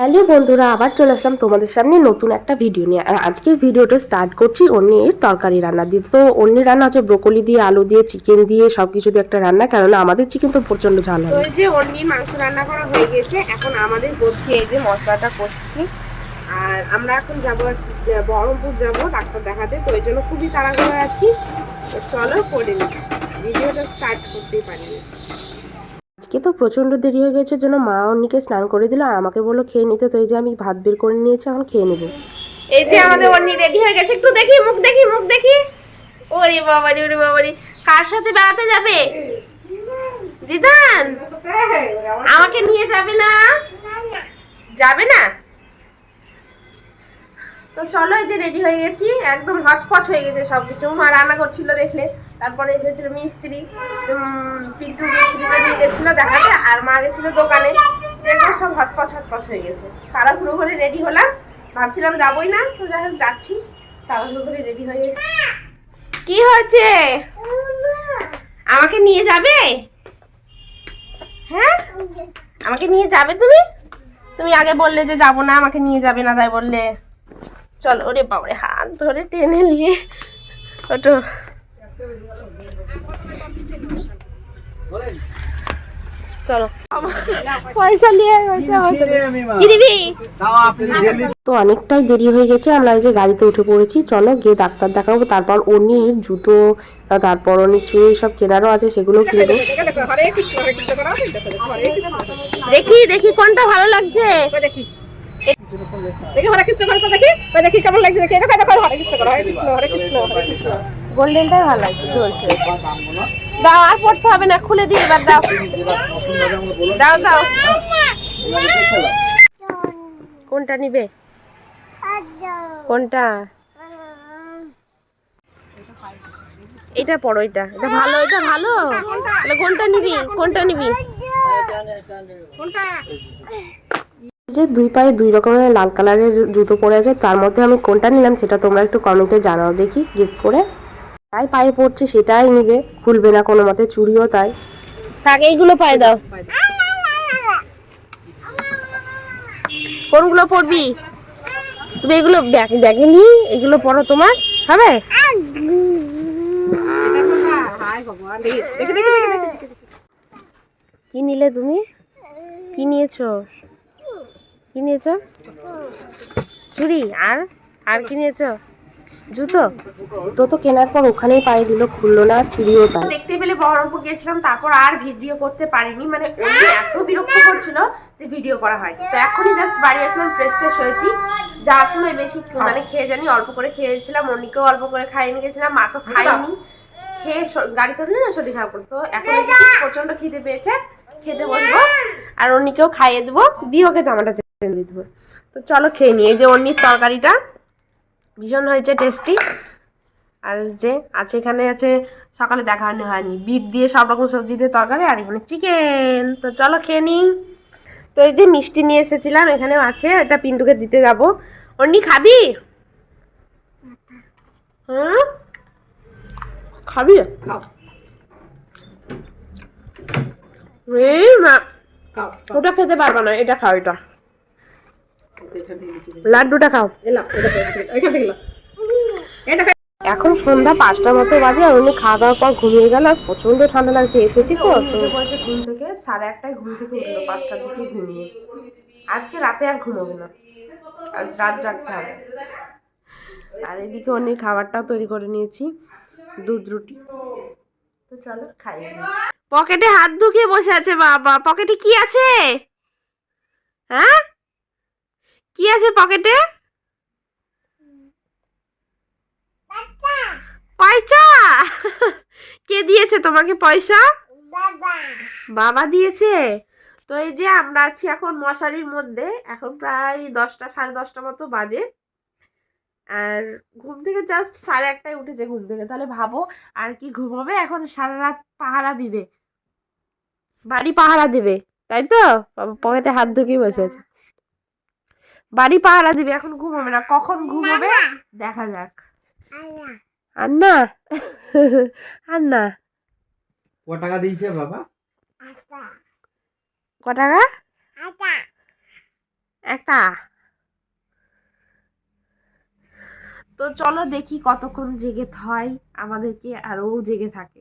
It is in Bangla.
হ্যালো বন্ধুরা আবার চলে আসলাম তোমাদের সামনে নতুন একটা ভিডিও নিয়ে। আর আজকের ভিডিওটা স্টার্ট করছি অন্যের তরকারি রান্না দিয়ে। তো অন্যের রান্না হচ্ছে ব্রোকলি দিয়ে আলু দিয়ে চিকেন দিয়ে সব কিছু দিয়ে একটা রান্না কেননা আমাদের চিকেন তো প্রচণ্ড ঝাল হয়। যে অন্যির মাংস রান্না করা হয়ে গেছে এখন আমাদের করছি এই যে মশলাটা করছি আর আমরা এখন যাব বহরমপুর যাব ডাক্তার দেখাতে তো এই জন্য খুবই তাড়াহুড়ো আছি। তো চলো করে নিই। ভিডিওটা স্টার্ট করতেই পারিনি। আজকে তো প্রচণ্ড দেরি হয়ে গেছে জন্য মা অন্যকে স্নান করে দিল আর আমাকে বলল খেয়ে নিতে তো এই যে আমি ভাত বের করে নিয়েছি এখন খেয়ে নেব। এই যে আমাদের অন্যি রেডি হয়ে গেছে একটু দেখি মুখ দেখি মুখ দেখি। ওরে বাবারি ওরে বাবারি কার সাথে বেড়াতে যাবে? দিদান আমাকে নিয়ে যাবে না? যাবে না? তো চলো এই যে রেডি হয়ে গেছি, একদম হচপচ হয়ে গেছে সবকিছু। মা রান্না করছিল দেখলে, তারপরে এসেছিল মিস্ত্রি পিন্টু মিস্ত্রিকে নিয়ে গেছিল দেখাতে, আর মা গেছিল দোকানে। দেখো সব হচপচ হচপচ হয়ে গেছে। তাড়াহুড়ো করে রেডি হলাম। ভাবছিলাম যাবোই না, তো যাই হোক, যাচ্ছি। তাড়াহুড়ো করে রেডি হয়ে গেছি। কি হয়েছে? আমাকে নিয়ে যাবে? হ্যাঁ? আমাকে নিয়ে যাবে তুমি? তুমি আগে বললে যে যাব না, আমাকে নিয়ে যাবে না তাই বললে। চল ওরে বাবারে হাত ধরে টেনে নিয়ে ওটো। চলো। পয়সা নিয়ে গেছে আমার সাথে। কি দিবি? তো অনেকটাই দেরি হয়ে গেছে আমরা এই যে গাড়িতে উঠে পড়েছি চলো গিয়ে ডাক্তার দেখাবো তারপর অন্যের জুতো তারপর অনেক চুড়ি সব কেনারও আছে সেগুলো কিনবো দেখি দেখি কোনটা ভালো লাগছে? দেখি। দেখি হরে কৃষ্ণ করে তো দেখি। ওই দেখি কেমন লাগছে দেখি। দেখো দেখো হরে কৃষ্ণ করে হরে কৃষ্ণ হরে কৃষ্ণ হরে কৃষ্ণ। গোল্ডেনটাই ভালো লাগছে চলছে। দাও আর পড়তে হবে না খুলে দিই এবার দাও। দাও দাও। কোনটা নিবে? কোনটা? এটা পড়ো এটা। এটা ভালো এটা ভালো। তাহলে কোনটা নিবি? কোনটা নিবি? যে দুই পায়ে দুই রকমের লাল কালারের জুতো পরে আছে, তার মধ্যে আমি কোনটা নিলাম সেটা তোমরা একটু কমেন্টে জানাও দেখি গেস করে। তাই পায়ে পড়ছে সেটাই নিবে, খুলবে না কোনো মতে চুরিও তাই। তাকে এইগুলো পায়ে দাও। কোনগুলো পড়বি তুমি এগুলো ব্যাগ নি এগুলো পড়ো তোমার, হবে? কি নিলে তুমি? কি নিয়েছো? কি নিয়েছো? চুড়ি। আর? আর কি নিয়েছো? জুতো? তো তো কেনার পর ওখানেই পায়ে দিল খুললো না চুড়িও তাই দেখতে পেলে বহরমপুর গেছিলাম তারপর আর ভিডিও করতে পারিনি। মানে ওই এত বিরক্ত করছিল যে ভিডিও করা হয়। তো এখনই জাস্ট বাড়ি আসলাম ফ্রেশ ট্রেশ হয়েছি। যাওয়ার সময় বেশি মানে খেয়ে জানি অল্প করে খেয়েছিলাম অন্যকেও অল্প করে খাইয়ে নিয়ে গেছিলাম মা তো খাইনি। খেয়ে গাড়িতে উঠলে না শরীর খারাপ করতো। এখন প্রচণ্ড খিদে পেয়েছে খেতে বসবো। আর অন্যকেও খাইয়ে দেবো দিয়ে ওকে জামাটা তো চলো খেয়ে নিই। এই যে অন্যির তরকারিটা ভীষণ হয়েছে টেস্টি আর যে আছে এখানে আছে সকালে দেখানো হয়নি বিট দিয়ে সব রকম সবজি দিয়ে তরকারি আর এখানে চিকেন তো চলো খেয়ে নিই। তো এই যে মিষ্টি নিয়ে এসেছিলাম এখানেও আছে। এটা পিন্টুকে দিতে যাব। অন্যি খাবি? হ্যাঁ খাবি? খাও। এই না ওটা খেতে পারবা না এটা খাও এটা। লাড্ডুটা খাও। এখান সন্ধ্যা পাঁচটার মতো বাজে আর উনি খাওয়া দাওয়ার পর ঘুমিয়ে গেল আর প্রচণ্ড ঠান্ডা লাগছে এসেছি তো। পড়েছে ঘুম থেকে সাড়ে আটটায় ঘুম থেকে উঠল পাঁচটার দিকে ঘুমিয়ে। আজকে রাতে আর ঘুমাবো না। আজ রাত জাগতে হবে। আর এদিকে অন্য খাবারটাও তৈরি করে নিয়েছি দুধ রুটি। তো চলো খাই। পকেটে হাত ঢুকিয়ে বসে আছে বাবা পকেটে কি আছে? হ্যাঁ? কি আছে পকেটে? পয়সা? কে দিয়েছে তোমাকে পয়সা? বাবা। দিয়েছে? তো এই যে আমরা আছি এখন মশারির মধ্যে এখন প্রায় দশটা সাড়ে দশটা মতো বাজে। আর ঘুম থেকে জাস্ট সাড়ে আটটায় উঠেছে ঘুম থেকে তাহলে ভাবো আর কি ঘুমাবে এখন সারা রাত পাহারা দিবে। বাড়ি পাহারা দেবে তাই তো? বাবা পকেটে হাত ঢুকিয়ে বসে আছে। বাড়ি পাহারা দিবে এখন ঘুমাবে না। কখন ঘুমাবে দেখা যাক। আর না আর না ক টাকা দিয়েছে বাবা? ক টাকা? একটা। তো চলো দেখি কতক্ষণ জেগে হয় আমাদেরকে আরও জেগে থাকে।